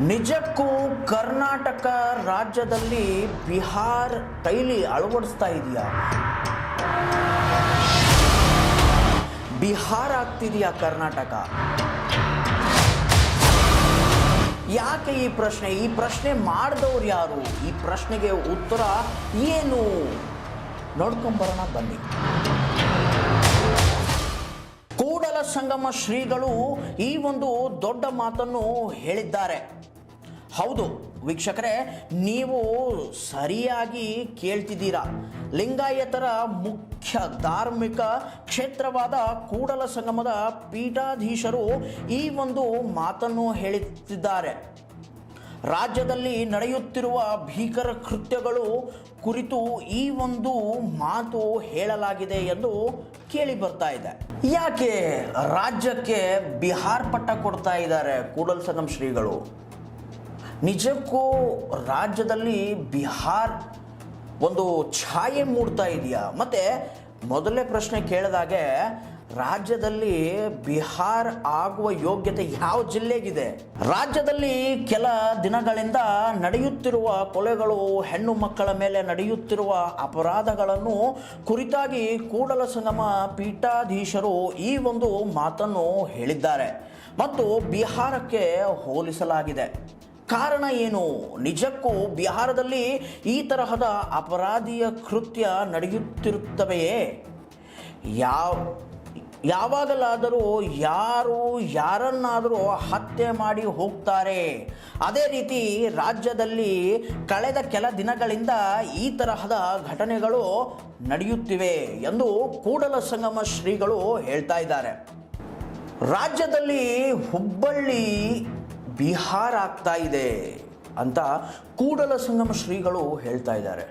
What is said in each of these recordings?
ನಿಜಕ್ಕೂ ಕರ್ನಾಟಕ ರಾಜ್ಯದಲ್ಲಿ ಬಿಹಾರ್ ತೈಲಿ ಅಳವಡಿಸ್ತಾ ಇದೆಯಾ? ಬಿಹಾರ್ ಆಗ್ತಿದೆಯಾ ಕರ್ನಾಟಕ? ಯಾಕೆ ಈ ಪ್ರಶ್ನೆ? ಈ ಪ್ರಶ್ನೆ ಮಾಡಿದವ್ರು ಯಾರು? ಈ ಪ್ರಶ್ನೆಗೆ ಉತ್ತರ ಏನು? ನೋಡ್ಕೊಂಬರೋಣ ಬನ್ನಿ. ಕೂಡಲ ಸಂಗಮ ಶ್ರೀಗಳು ಈ ಒಂದು ದೊಡ್ಡ ಮಾತನ್ನು ಹೇಳಿದ್ದಾರೆ. ಹೌದು. ವೀಕ್ಷಕರೇ, ನೀವು ಸರಿಯಾಗಿ ಕೇಳ್ತಿದ್ದೀರಾ. ಲಿಂಗಾಯತರ ಮುಖ್ಯ ಧಾರ್ಮಿಕ ಕ್ಷೇತ್ರವಾದ ಕೂಡಲ ಸಂಗಮದ ಪೀಠಾಧೀಶರು ಈ ಒಂದು ಮಾತನ್ನು ಹೇಳುತ್ತಿದ್ದಾರೆ. ರಾಜ್ಯದಲ್ಲಿ ನಡೆಯುತ್ತಿರುವ ಭೀಕರ ಕೃತ್ಯಗಳು ಕುರಿತು ಈ ಒಂದು ಮಾತು ಹೇಳಲಾಗಿದೆ ಎಂದು ಕೇಳಿ ಬರ್ತಾ ಇದೆ. ಯಾಕೆ ರಾಜ್ಯಕ್ಕೆ ಬಿಹಾರ್ ಪಟ್ಟ ಕೊಡ್ತಾ ಇದ್ದಾರೆ ಕೂಡಲ ಸಂಗಮ್ ಶ್ರೀಗಳು? ನಿಜಕ್ಕೂ ರಾಜ್ಯದಲ್ಲಿ ಬಿಹಾರ್ ಒಂದು ಛಾಯೆ ಮೂಡ್ತಾ ಇದೆಯಾ? ಮತ್ತೆ ಮೊದಲನೇ ಪ್ರಶ್ನೆ ಕೇಳಿದಾಗೆ ರಾಜ್ಯದಲ್ಲಿ ಬಿಹಾರ್ ಆಗುವ ಯೋಗ್ಯತೆ ಯಾವ ಜಿಲ್ಲೆಗಿದೆ? ರಾಜ್ಯದಲ್ಲಿ ಕೆಲ ದಿನಗಳಿಂದ ನಡೆಯುತ್ತಿರುವ ಕೊಲೆಗಳು, ಹೆಣ್ಣು ಮಕ್ಕಳ ಮೇಲೆ ನಡೆಯುತ್ತಿರುವ ಅಪರಾಧಗಳನ್ನು ಕುರಿತಾಗಿ ಕೂಡಲ ಸಂಗಮ ಪೀಠಾಧೀಶರು ಈ ಒಂದು ಮಾತನ್ನು ಹೇಳಿದ್ದಾರೆ. ಮತ್ತು ಬಿಹಾರಕ್ಕೆ ಹೋಲಿಸಲಾಗಿದೆ. ಕಾರಣ ಏನು? ನಿಜಕ್ಕೂ ಬಿಹಾರದಲ್ಲಿ ಈ ತರಹದ ಅಪರಾಧಿಯ ಕೃತ್ಯ ನಡೆಯುತ್ತಿರುತ್ತವೆಯೇ? ಯಾವ, ಯಾವಾಗಲಾದರೂ ಯಾರು ಯಾರನ್ನಾದರೂ ಹತ್ಯೆ ಮಾಡಿ ಹೋಗ್ತಾರೆ. ಅದೇ ರೀತಿ ರಾಜ್ಯದಲ್ಲಿ ಕಳೆದ ಕೆಲ ದಿನಗಳಿಂದ ಈ ತರಹದ ಘಟನೆಗಳು ನಡೆಯುತ್ತಿವೆ ಎಂದು ಕೂಡಲ ಸಂಗಮ ಶ್ರೀಗಳು ಹೇಳ್ತಾ ಇದ್ದಾರೆ. ರಾಜ್ಯದಲ್ಲಿ ಹುಬ್ಬಳ್ಳಿ ಬಿಹಾರ ಆಗ್ತಾ ಇದೆ ಅಂತ ಕೂಡಲ ಸಂಗಮ ಶ್ರೀಗಳು ಹೇಳ್ತಾ ಇದ್ದಾರೆ.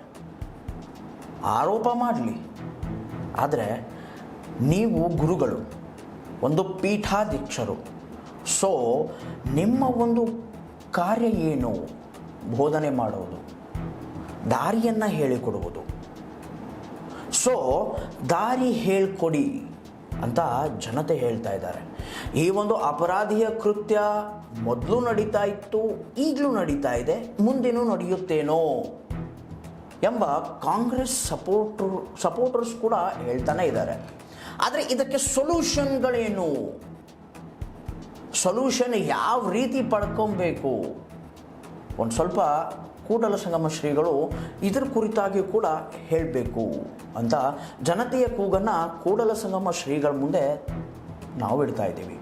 ಆರೋಪ ಮಾಡಲಿ. ಆದರೆ ನೀವು ಗುರುಗಳು, ಒಂದು ಪೀಠಾಧ್ಯಕ್ಷರು, ಸೊ ನಿಮ್ಮ ಒಂದು ಕಾರ್ಯ ಏನು? ಬೋಧನೆ ಮಾಡೋದು, ದಾರಿಯನ್ನು ಹೇಳಿಕೊಡುವುದು. ಸೊ ದಾರಿ ಹೇಳ್ಕೊಡಿ. ಅಂತ ಜನತೆ ಹೇಳ್ತಾ ಇದ್ದಾರೆ. ಈ ಒಂದು ಅಪರಾಧಿಯ ಕೃತ್ಯ ಮೊದಲು ನಡೀತಾ ಇತ್ತು, ಈಗಲೂ ನಡೀತಾ ಇದೆ, ಮುಂದೇನೂ ನಡೆಯುತ್ತೇನೋ ಎಂಬ ಕಾಂಗ್ರೆಸ್ ಸಪೋರ್ಟರ್ ಸಪೋರ್ಟರ್ಸ್ ಕೂಡ ಹೇಳ್ತಾನೆ ಇದ್ದಾರೆ. ಆದರೆ ಇದಕ್ಕೆ ಸೊಲ್ಯೂಷನ್ಗಳೇನು? ಸೊಲ್ಯೂಷನ್ ಯಾವ ರೀತಿ ಪಡ್ಕೊಬೇಕು? ಒಂದು ಸ್ವಲ್ಪ ಕೂಡಲ ಸಂಗಮ ಶ್ರೀಗಳು ಇದರ ಕುರಿತಾಗಿ ಕೂಡ ಹೇಳಬೇಕು ಅಂತ ಜನತೆಯ ಕೂಗನ್ನು ಕೂಡಲ ಸಂಗಮ ಶ್ರೀಗಳ ಮುಂದೆ ನಾವು ಇಡ್ತಾ ಇದ್ದೀವಿ.